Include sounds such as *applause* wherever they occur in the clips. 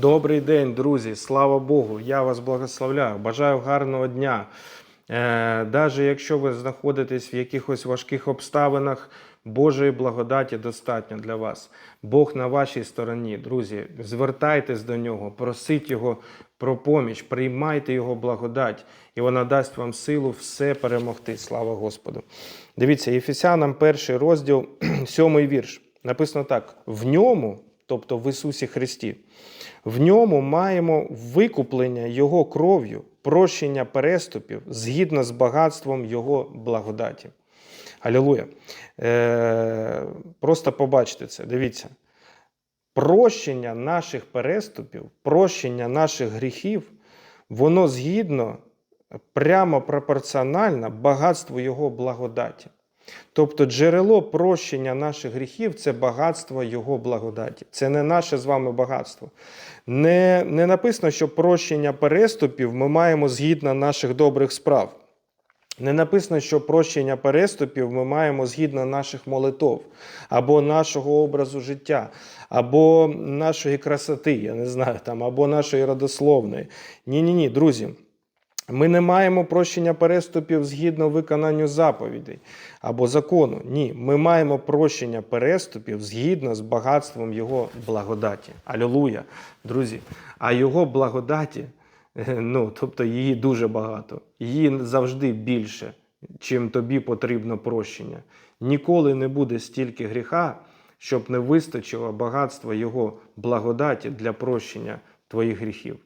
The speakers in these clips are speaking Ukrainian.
Добрий день, друзі! Слава Богу! Я вас благословляю. Бажаю гарного дня. Е, Даже якщо ви знаходитесь в якихось важких обставинах, Божої благодаті достатньо для вас. Бог на вашій стороні, друзі. Звертайтесь до нього, просіть його про поміч, приймайте його благодать, і вона дасть вам силу все перемогти. Слава Господу! Дивіться, Єфесянам перший розділ, *clears throat* сьомий вірш. Написано так: в ньому, тобто в Ісусі Христі, в ньому маємо викуплення Його кров'ю, прощення переступів згідно з багатством Його благодаті. Алілуя. Е, просто побачте це. Дивіться. Прощення наших переступів, прощення наших гріхів, воно згідно, прямо пропорціонально багатству Його благодаті. Тобто джерело прощення наших гріхів це багатство Його благодаті. Це не наше з вами багатство. Не, не написано, що прощення переступів ми маємо згідно наших добрих справ. Не написано, що прощення переступів ми маємо згідно наших молитов, або нашого образу життя, або нашої красоти, я не знаю, там, або нашої родословної. Ні, ні, ні, друзі. Ми не маємо прощення переступів згідно виконанню заповідей або закону. Ні, ми маємо прощення переступів згідно з багатством Його благодаті. Алілуя, друзі. А Його благодаті, е, ну, тобто її дуже багато, її завжди більше, чим тобі потрібно прощення. Ніколи не буде стільки гріха, щоб не вистачило багатства Його благодаті для прощення твоїх гріхів.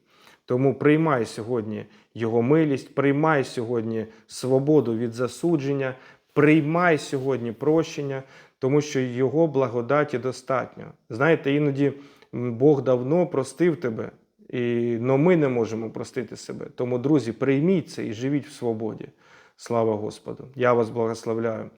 Тому приймай сьогодні Його милість, приймай сьогодні свободу від засудження, приймай сьогодні прощення, тому що Його благодаті достатньо. Знаєте, іноді Бог давно простив тебе, но ми не можемо простити себе. Тому, друзі, прийміть це і живіть в свободі. Слава Господу! Я вас благословляю.